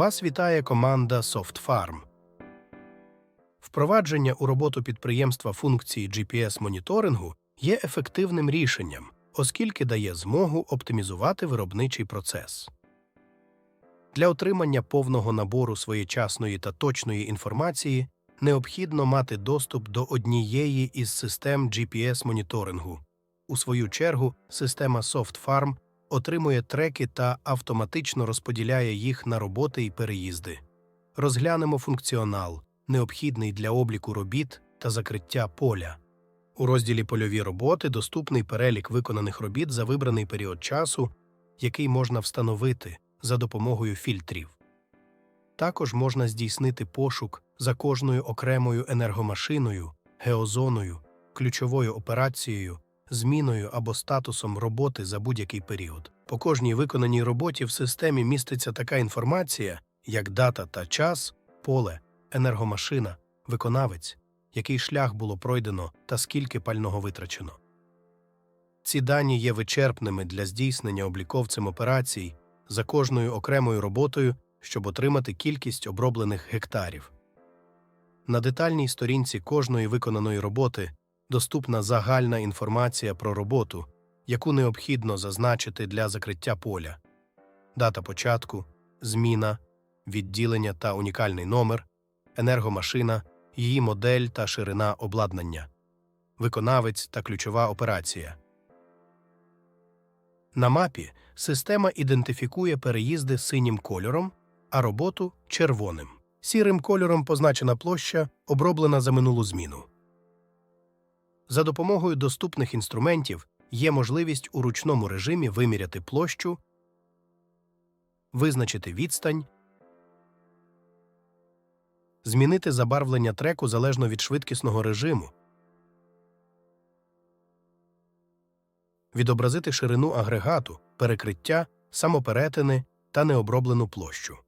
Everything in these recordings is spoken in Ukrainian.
Вас вітає команда SoftFarm. Впровадження у роботу підприємства функції GPS-моніторингу є ефективним рішенням, оскільки дає змогу оптимізувати виробничий процес. Для отримання повного набору своєчасної та точної інформації необхідно мати доступ до однієї із систем GPS-моніторингу. У свою чергу, система SoftFarm отримує треки та автоматично розподіляє їх на роботи і переїзди. Розглянемо функціонал, необхідний для обліку робіт та закриття поля. У розділі Польові роботи доступний перелік виконаних робіт за вибраний період часу, який можна встановити за допомогою фільтрів. Також можна здійснити пошук за кожною окремою енергомашиною, геозоною, ключовою операцією, зміною або статусом роботи за будь-який період. По кожній виконаній роботі в системі міститься така інформація, як дата та час, поле, енергомашина, виконавець, який шлях було пройдено та скільки пального витрачено. Ці дані є вичерпними для здійснення обліковцем операцій за кожною окремою роботою, щоб отримати кількість оброблених гектарів. На детальній сторінці кожної виконаної роботи доступна загальна інформація про роботу, яку необхідно зазначити для закриття поля, дата початку, зміна, відділення та унікальний номер, енергомашина, її модель та ширина обладнання, виконавець та ключова операція. На мапі система ідентифікує переїзди синім кольором, а роботу червоним. Сірим кольором позначена площа, оброблена за минулу зміну. За допомогою доступних інструментів є можливість у ручному режимі виміряти площу, визначити відстань, змінити забарвлення треку залежно від швидкісного режиму, відобразити ширину агрегату, перекриття, самоперетини та необроблену площу.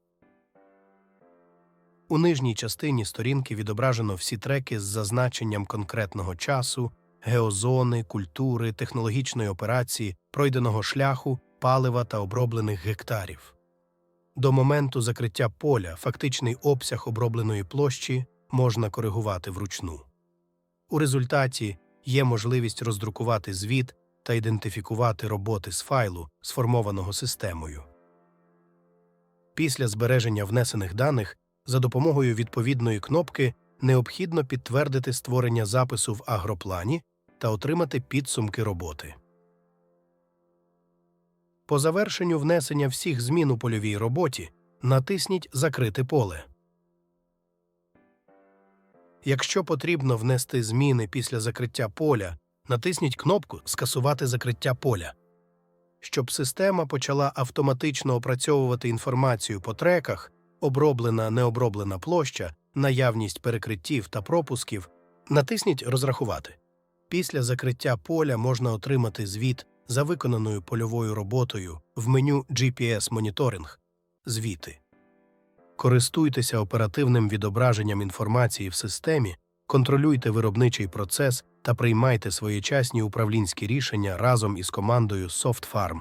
У нижній частині сторінки відображено всі треки з зазначенням конкретного часу, геозони, культури, технологічної операції, пройденого шляху, палива та оброблених гектарів. До моменту закриття поля фактичний обсяг обробленої площі можна коригувати вручну. У результаті є можливість роздрукувати звіт та ідентифікувати роботи з файлу, сформованого системою. Після збереження внесених даних за допомогою відповідної кнопки необхідно підтвердити створення запису в агроплані та отримати підсумки роботи. По завершенню внесення всіх змін у польовій роботі натисніть Закрити поле. Якщо потрібно внести зміни після закриття поля, натисніть кнопку Скасувати закриття поля. Щоб система почала автоматично опрацьовувати інформацію по треках, оброблена необроблена площа, наявність перекриттів та пропусків, натисніть Розрахувати. Після закриття поля можна отримати звіт за виконаною польовою роботою в меню GPS моніторинг Звіти. Користуйтеся оперативним відображенням інформації в системі, контролюйте виробничий процес та приймайте своєчасні управлінські рішення разом із командою SoftFarm.